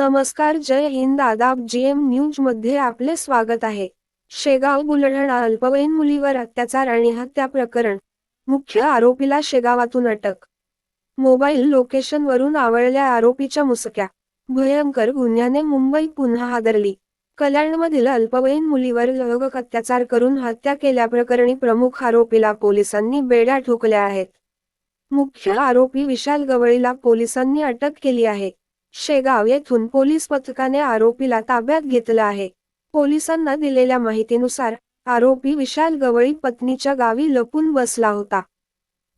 नमस्कार जय हिंद. आदाब जीएम न्यूजमध्ये आपले स्वागत आहे. शेगाव बुलढाणा अल्पवयीन मुलीवर अत्याचार आणि हत्या प्रकरण. मुख्य आरोपीला शेगावातून अटक. मोबाईल लोकेशनवरून आवळल्या आरोपीच्या मुसक्या. भयंकर गुन्ह्याने मुंबई पुन्हा हादरली. कल्याणमधील अल्पवयीन मुलीवर लैंगिक अत्याचार करून हत्या केल्याप्रकरणी प्रमुख आरोपीला पोलिसांनी बेड्या ठोकल्या आहेत. मुख्य आरोपी विशाल गवळीला पोलिसांनी अटक केली आहे. शेगाव येथून पोलीस पथकाने आरोपीला ताब्यात घेतलं आहे. पोलिसांना दिलेल्या माहितीनुसार आरोपी विशाल गवळी पत्नीच्या गावी लपून बसला होता.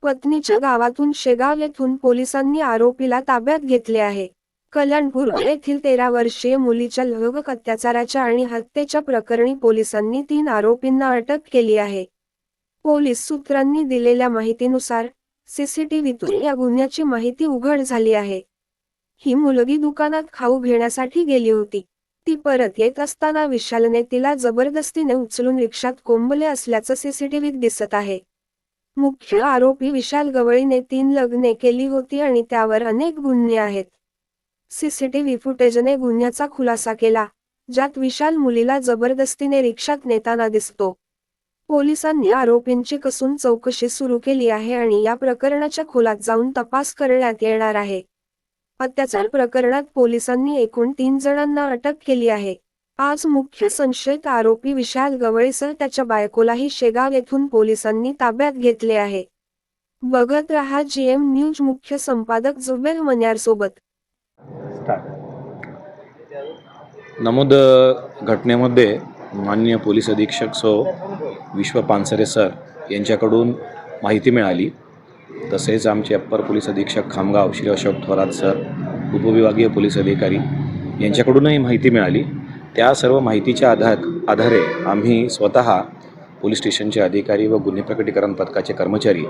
पत्नीच्या गावातून शेगाव येथून पोलिसांनी आरोपीला ताब्यात घेतले आहे. कल्याणपूर येथील तेरा वर्षीय मुलीच्या लैंगिक अत्याचाराच्या आणि हत्येच्या प्रकरणी पोलिसांनी तीन आरोपींना अटक केली आहे. पोलीस सूत्रांनी दिलेल्या माहितीनुसार सीसीटीव्हीतून या गुन्ह्याची माहिती उघड झाली आहे. ही मुलगी दुकानात खाऊ घेण्यासाठी गेली होती. ती परत येत असताना विशालने तिला जबरदस्तीने उचलून रिक्षात कोंबले असल्याचं सीसीटीव्हीत दिसत आहे. मुख्य आरोपी विशाल गवळीने तीन लग्ने केली होती आणि त्यावर अनेक गुन्हे आहेत. सीसीटीव्ही फुटेजने गुन्ह्याचा खुलासा केला ज्यात विशाल मुलीला जबरदस्तीने रिक्षात नेताना दिसतो. पोलिसांनी आरोपींची कसून चौकशी सुरू केली आहे आणि या प्रकरणाच्या खोलात जाऊन तपास करण्यात येणार आहे. अत्याचार प्रकरणात पोलिसांनी एकूण तीन जणांना अटक केली आहे. आज मुख्य संशयित आरोपी विशाल गवळीसह त्याच्या बायकोलाही शेगाव येथून पोलिसांनी ताब्यात घेतले आहे. बघत रहा जीएम न्यूज मुख्य संपादक जुबेल मन्यार सोबत. नमूद घटनेमध्ये माननीय पोलीस अधीक्षक सो विश्व पानसरे सर यांच्याकडून माहिती मिळाली. तसेच आमचे अप्पर पोलीस अधीक्षक खामगाव श्री अशोक थोरात सर उपविभागीय पोलीस अधिकारी यांच्याकडूनही माहिती मिळाली. त्या सर्व माहितीच्या आधार आधारे आम्ही स्वतः पोलीस स्टेशनचे अधिकारी व गुन्हे प्रकटीकरण पथकाचे कर्मचारी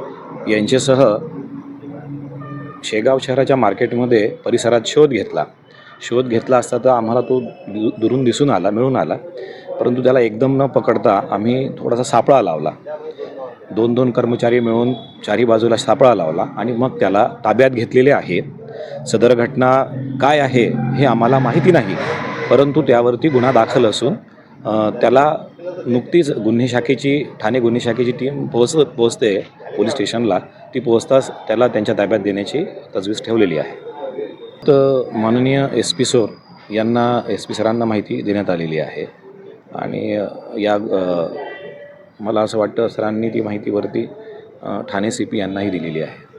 यांच्यासह शेगाव शहराच्या मार्केटमध्ये परिसरात शोध घेतला. शोध घेतला असता तर आम्हाला तो दु दुरून दिसून आला मिळून आला. परंतु त्याला एकदम न पकडता आम्ही थोडासा सापळा लावला. दोन दोन कर्मचारी मिळून चारी बाजूला सापळा लावला आणि मग त्याला ताब्यात घेतलेले आहे. सदर घटना काय आहे हे आम्हाला माहिती नाही परंतु त्यावरती गुन्हा दाखल असून त्याला नुकतीच गुन्हे शाखेची ठाणे गुन्हे शाखेची टीम पोहोच पोहोचते पोलीस स्टेशनला. ती पोहोचताच त्याला त्यांच्या ताब्यात देण्याची तजवीज ठेवलेली आहे. तर माननीय एस पी सोर यांना एस पी सरांना माहिती देण्यात आलेली आहे. आणि या मला असं वाटतं सरांनी ती माहितीवरती वरती ठाणे सी पी यांनाही दिलेली आहे.